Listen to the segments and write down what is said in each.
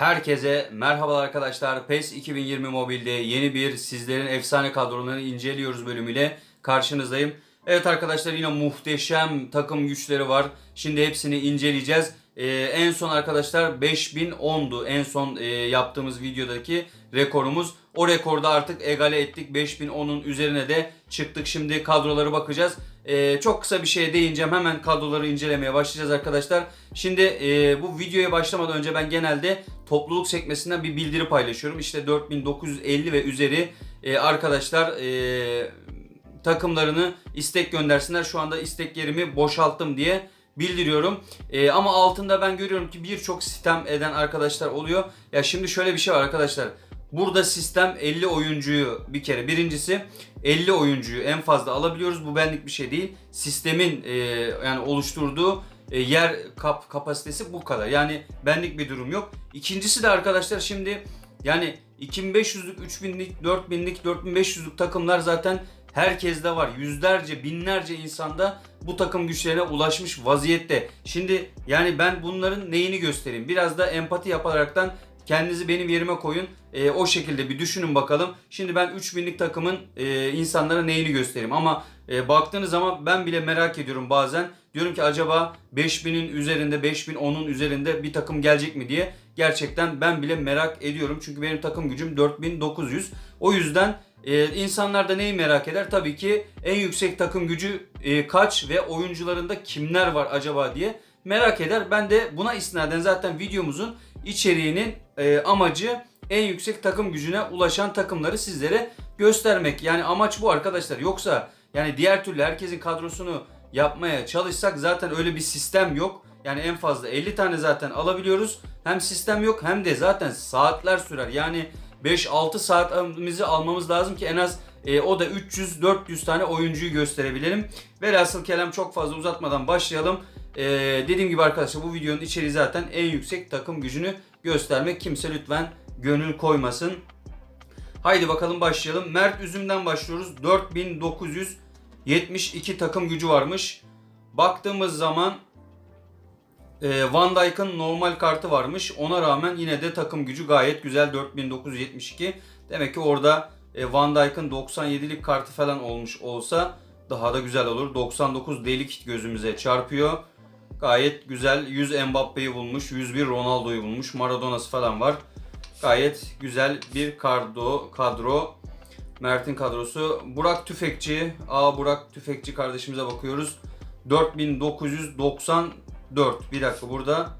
Herkese merhabalar arkadaşlar. PES 2020 Mobil'de yeni bir sizlerin efsane kadrolarını inceliyoruz bölümüyle karşınızdayım. Evet arkadaşlar yine muhteşem takım güçleri var. Şimdi hepsini inceleyeceğiz. Ee, en son arkadaşlar 5010'du en son e, yaptığımız videodaki rekorumuz. O rekorda artık egale ettik. 5010'un üzerine de çıktık. Şimdi kadroları bakacağız. Ee, çok kısa bir şeye değineceğim. Hemen kadroları incelemeye başlayacağız arkadaşlar. Şimdi e, bu videoya başlamadan önce ben genelde topluluk sekmesinden bir bildiri paylaşıyorum. İşte 4950 ve üzeri e, arkadaşlar e, takımlarını istek göndersinler. Şu anda istek yerimi boşalttım diye bildiriyorum. Ee, ama altında ben görüyorum ki birçok sistem eden arkadaşlar oluyor. Ya şimdi şöyle bir şey var arkadaşlar. Burada sistem 50 oyuncuyu bir kere birincisi 50 oyuncuyu en fazla alabiliyoruz. Bu benlik bir şey değil. Sistemin e, yani oluşturduğu e, yer kap kapasitesi bu kadar. Yani benlik bir durum yok. İkincisi de arkadaşlar şimdi yani 2500'lük, 3000'lik, 4000'lik, 4500'lük takımlar zaten herkeste var. Yüzlerce, binlerce insanda bu takım güçlerine ulaşmış vaziyette. Şimdi yani ben bunların neyini göstereyim? Biraz da empati yaparaktan kendinizi benim yerime koyun. Ee, o şekilde bir düşünün bakalım. Şimdi ben 3000'lik takımın e, insanlara neyini göstereyim? Ama e, baktığınız zaman ben bile merak ediyorum bazen. Diyorum ki acaba 5000'in üzerinde, 5010'un üzerinde bir takım gelecek mi diye. Gerçekten ben bile merak ediyorum. Çünkü benim takım gücüm 4900. O yüzden ee, insanlar da neyi merak eder? Tabii ki en yüksek takım gücü e, kaç ve oyuncularında kimler var acaba diye merak eder. Ben de buna isnaden zaten videomuzun içeriğinin e, amacı en yüksek takım gücüne ulaşan takımları sizlere göstermek. Yani amaç bu arkadaşlar. Yoksa yani diğer türlü herkesin kadrosunu yapmaya çalışsak zaten öyle bir sistem yok. Yani en fazla 50 tane zaten alabiliyoruz. Hem sistem yok hem de zaten saatler sürer. Yani 5-6 saatimizi almamız lazım ki en az e, o da 300-400 tane oyuncuyu gösterebilelim. Velhasıl kelam çok fazla uzatmadan başlayalım. E, dediğim gibi arkadaşlar bu videonun içeriği zaten en yüksek takım gücünü göstermek. Kimse lütfen gönül koymasın. Haydi bakalım başlayalım. Mert Üzüm'den başlıyoruz. 4972 takım gücü varmış. Baktığımız zaman e, Van Dijk'ın normal kartı varmış. Ona rağmen yine de takım gücü gayet güzel 4972. Demek ki orada e, Van Dijk'ın 97'lik kartı falan olmuş olsa daha da güzel olur. 99 delik gözümüze çarpıyor. Gayet güzel 100 Mbappe'yi bulmuş, 101 Ronaldo'yu bulmuş, Maradona'sı falan var. Gayet güzel bir kadro, kadro. Mert'in kadrosu. Burak Tüfekçi. Aa Burak Tüfekçi kardeşimize bakıyoruz. 4990 4. Bir dakika burada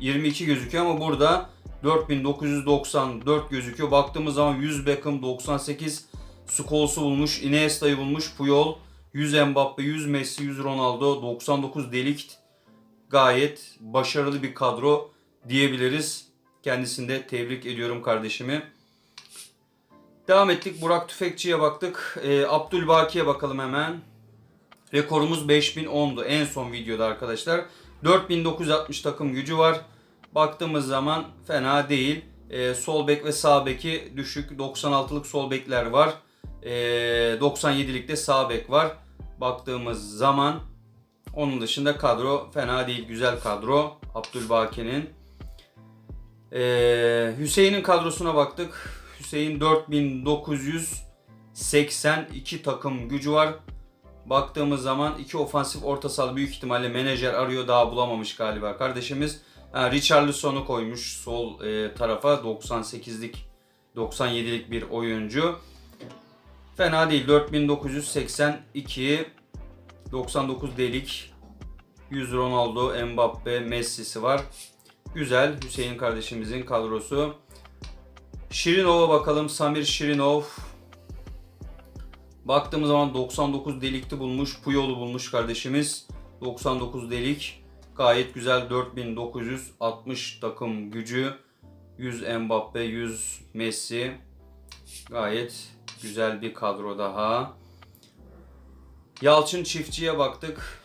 22 gözüküyor ama burada 4994 gözüküyor. Baktığımız zaman 100 Beckham 98 Scholes'u bulmuş. Iniesta'yı bulmuş. Puyol 100 Mbappe, 100 Messi, 100 Ronaldo, 99 Delikt. Gayet başarılı bir kadro diyebiliriz. Kendisini de tebrik ediyorum kardeşimi. Devam ettik. Burak Tüfekçi'ye baktık. Ee, Abdülbaki'ye bakalım hemen. Rekorumuz 5010'du en son videoda arkadaşlar. 4960 takım gücü var. Baktığımız zaman fena değil. Ee, sol bek ve sağ beki düşük. 96'lık sol bekler var. Ee, 97'lik de sağ bek var. Baktığımız zaman onun dışında kadro fena değil. Güzel kadro. Abdülbaki'nin. Ee, Hüseyin'in kadrosuna baktık. Hüseyin 4982 takım gücü var. Baktığımız zaman iki ofansif orta saha büyük ihtimalle menajer arıyor daha bulamamış galiba kardeşimiz. Ha, Richarlison'u koymuş sol e, tarafa 98'lik 97'lik bir oyuncu. Fena değil 4982 99 delik 100 Ronaldo, Mbappe, Messi'si var. Güzel Hüseyin kardeşimizin kadrosu. Şirinov'a bakalım. Samir Şirinov Baktığımız zaman 99 delikti bulmuş. Puyol'u bulmuş kardeşimiz. 99 delik. Gayet güzel 4960 takım gücü. 100 Mbappe, 100 Messi. Gayet güzel bir kadro daha. Yalçın Çiftçi'ye baktık.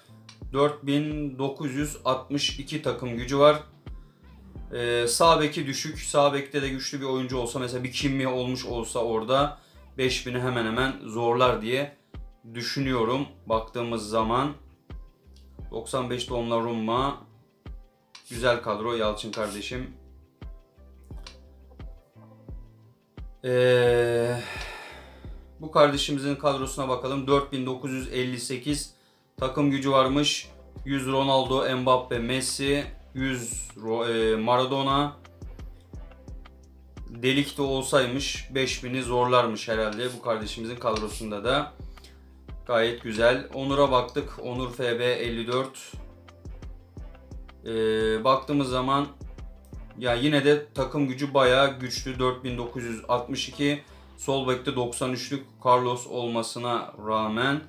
4962 takım gücü var. Ee, sağ beki düşük. Sağ bekte de güçlü bir oyuncu olsa mesela bir Kimmi olmuş olsa orada 5000'i hemen hemen zorlar diye düşünüyorum. Baktığımız zaman 95 Donnarumma güzel kadro Yalçın kardeşim. Ee, bu kardeşimizin kadrosuna bakalım. 4958 takım gücü varmış. 100 Ronaldo, Mbappe, Messi, 100 Ro- e, Maradona. Delik de olsaymış 5000'i zorlarmış herhalde bu kardeşimizin kadrosunda da. Gayet güzel. Onur'a baktık. Onur FB 54. Ee, baktığımız zaman ya yine de takım gücü bayağı güçlü. 4962. Sol bekte 93'lük Carlos olmasına rağmen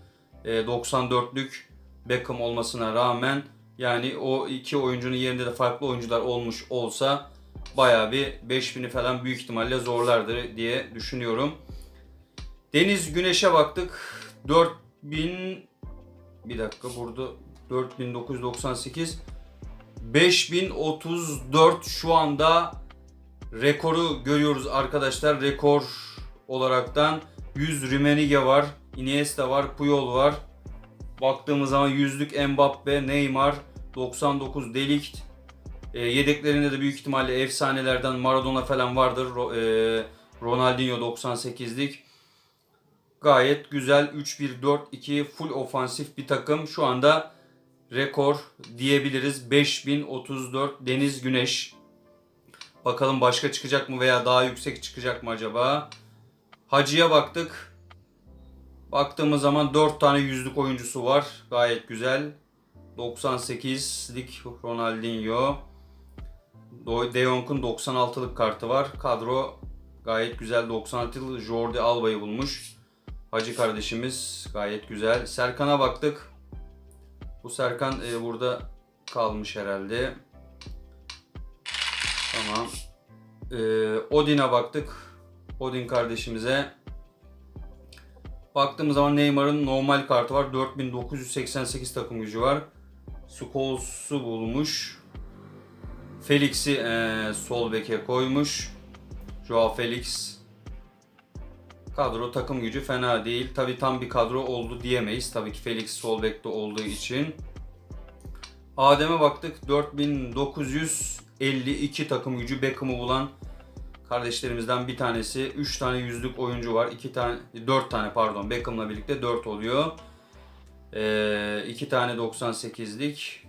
e, 94'lük Beckham olmasına rağmen yani o iki oyuncunun yerinde de farklı oyuncular olmuş olsa bayağı bir 5000'i falan büyük ihtimalle zorlardır diye düşünüyorum. Deniz Güneş'e baktık. 4000 bir dakika burada 4998 5034 şu anda rekoru görüyoruz arkadaşlar. Rekor olaraktan 100 Rimenige var, Iniesta var, Puyol var. Baktığımız zaman yüzlük Mbappe, Neymar, 99 Delikt. E, yedeklerinde de büyük ihtimalle efsanelerden Maradona falan vardır. E, Ronaldinho 98'lik. Gayet güzel 3-1-4-2 full ofansif bir takım. Şu anda rekor diyebiliriz. 5034 Deniz Güneş. Bakalım başka çıkacak mı veya daha yüksek çıkacak mı acaba? Hacı'ya baktık. Baktığımız zaman 4 tane yüzlük oyuncusu var. Gayet güzel. 98'lik Ronaldinho. De Jong'un 96'lık kartı var. Kadro gayet güzel. 96'lı Jordi Alba'yı bulmuş. Hacı kardeşimiz gayet güzel. Serkan'a baktık. Bu Serkan e, burada kalmış herhalde. Tamam. E, Odin'e baktık. Odin kardeşimize. Baktığımız zaman Neymar'ın normal kartı var. 4988 takım gücü var. Scholes'u bulmuş. Felix'i e, sol beke koymuş. Joao Felix. Kadro takım gücü fena değil. Tabi tam bir kadro oldu diyemeyiz. Tabii ki Felix sol bekte olduğu için. Adem'e baktık. 4952 takım gücü Beckham'ı bulan kardeşlerimizden bir tanesi. 3 tane yüzlük oyuncu var. 2 tane 4 tane pardon Beckham'la birlikte 4 oluyor. 2 tane 98'lik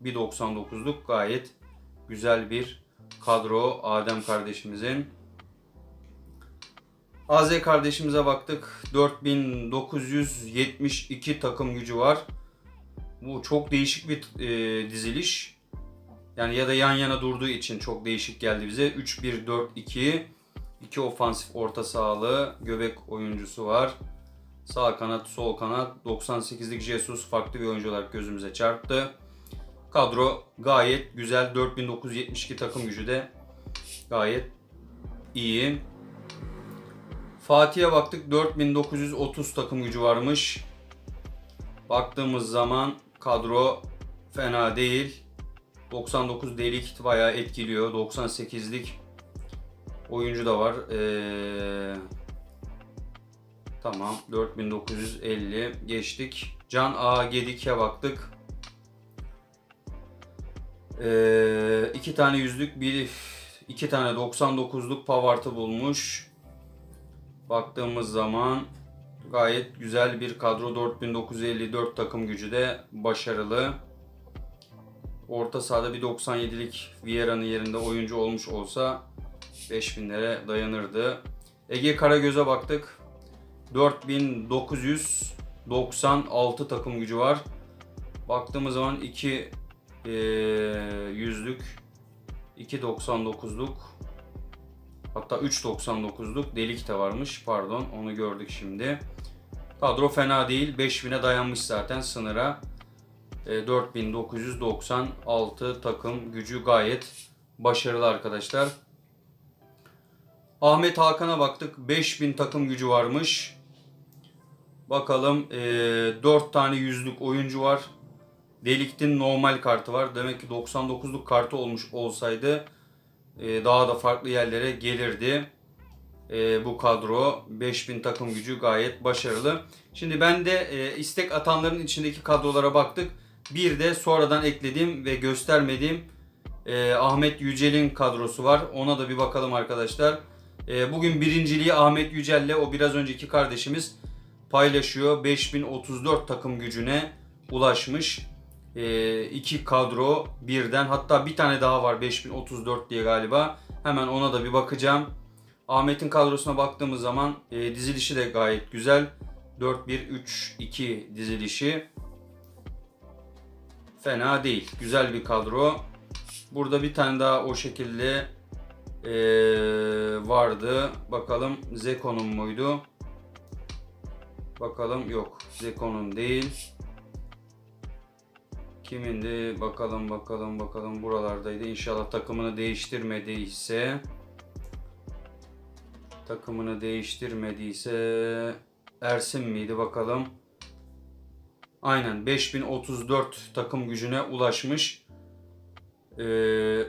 bir 99'luk gayet güzel bir kadro Adem kardeşimizin. AZ kardeşimize baktık. 4972 takım gücü var. Bu çok değişik bir e, diziliş. Yani ya da yan yana durduğu için çok değişik geldi bize. 3-1-4-2 2 ofansif orta sahalı göbek oyuncusu var. Sağ kanat, sol kanat. 98'lik Jesus farklı bir oyuncu olarak gözümüze çarptı. Kadro gayet güzel. 4972 takım gücü de gayet iyi. Fatih'e baktık 4930 takım gücü varmış. Baktığımız zaman kadro fena değil. 99 delik bayağı etkiliyor. 98'lik oyuncu da var. Ee, tamam 4950 geçtik. Can A Gedik'e baktık. Ee, iki tane yüzlük bir iki tane 99'luk Pavart'ı bulmuş. Baktığımız zaman gayet güzel bir kadro 4954 takım gücü de başarılı. Orta sahada bir 97'lik Vieira'nın yerinde oyuncu olmuş olsa 5000'lere dayanırdı. Ege Karagöz'e baktık. 4996 takım gücü var. Baktığımız zaman 2 e, yüzlük, 2.99'luk hatta 3.99'luk delik de varmış. Pardon onu gördük şimdi. Kadro fena değil. 5000'e dayanmış zaten sınıra. E, 4996 takım gücü gayet başarılı arkadaşlar. Ahmet Hakan'a baktık. 5000 takım gücü varmış. Bakalım e, 4 tane yüzlük oyuncu var. Deliktin normal kartı var. Demek ki 99'luk kartı olmuş olsaydı e, daha da farklı yerlere gelirdi. E, bu kadro 5000 takım gücü gayet başarılı. Şimdi ben de e, istek atanların içindeki kadrolara baktık. Bir de sonradan eklediğim ve göstermediğim Ahmet Yücel'in kadrosu var. Ona da bir bakalım arkadaşlar. Bugün birinciliği Ahmet Yücel'le o biraz önceki kardeşimiz paylaşıyor. 5034 takım gücüne ulaşmış. Ee, iki kadro birden hatta bir tane daha var 5034 diye galiba. Hemen ona da bir bakacağım. Ahmet'in kadrosuna baktığımız zaman e, dizilişi de gayet güzel. 4-1-3-2 dizilişi. Fena değil. Güzel bir kadro. Burada bir tane daha o şekilde e, vardı. Bakalım Zeko'nun muydu? Bakalım yok. Zeko'nun değil. Kimindi? Bakalım bakalım bakalım buralardaydı. İnşallah takımını değiştirmediyse takımını değiştirmediyse Ersin miydi bakalım. Aynen 5034 takım gücüne ulaşmış ee,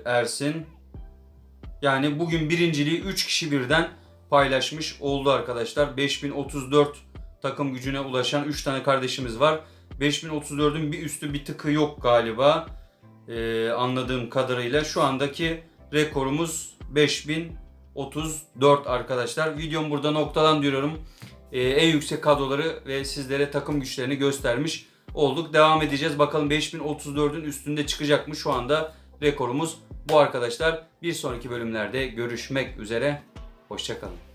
Ersin. Yani bugün birinciliği 3 kişi birden paylaşmış oldu arkadaşlar. 5034 takım gücüne ulaşan 3 tane kardeşimiz var. 5034'ün bir üstü bir tıkı yok galiba. Ee, anladığım kadarıyla. Şu andaki rekorumuz 5034 arkadaşlar. Videom burada noktalandırıyorum. Ee, en yüksek kadroları ve sizlere takım güçlerini göstermiş olduk. Devam edeceğiz. Bakalım 5034'ün üstünde çıkacak mı? Şu anda rekorumuz bu arkadaşlar. Bir sonraki bölümlerde görüşmek üzere. Hoşçakalın.